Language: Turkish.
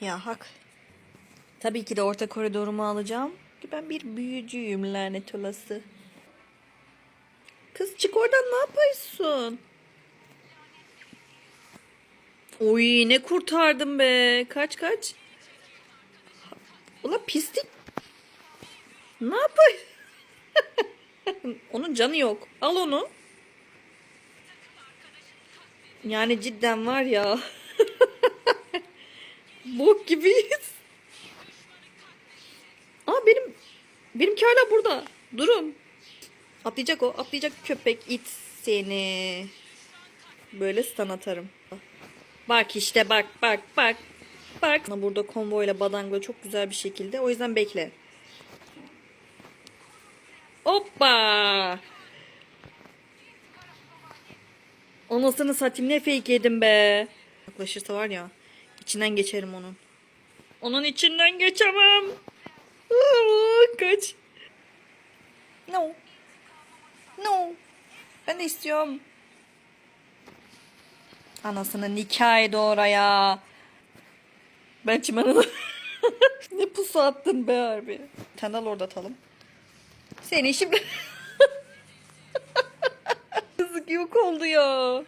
Ya hak. Tabii ki de orta koridorumu alacağım. Ki Ben bir büyücüyüm lanet olası. Kız çık oradan ne yapıyorsun? Oy ne kurtardım be. Kaç kaç. Ula pislik. Ne yapıyorsun? Onun canı yok. Al onu. Yani cidden var ya. Bok gibiyiz. Aa benim benimki hala burada. Durun. Atlayacak o. Atlayacak köpek it seni. Böyle stun atarım. Bak işte bak bak bak. Bak. Burada konvoyla badangla çok güzel bir şekilde. O yüzden bekle. Hoppa. Anasını satayım ne fake yedim be. Yaklaşırsa var ya içinden geçerim onun. Onun içinden geçemem. Aa, Kaç. No. No. Ben istiyorum. Anasını nikah et oraya. Ben çimenı... ne pusu attın be harbi. Daha orada atalım. Seni şimdi... Yazık yok oldu ya.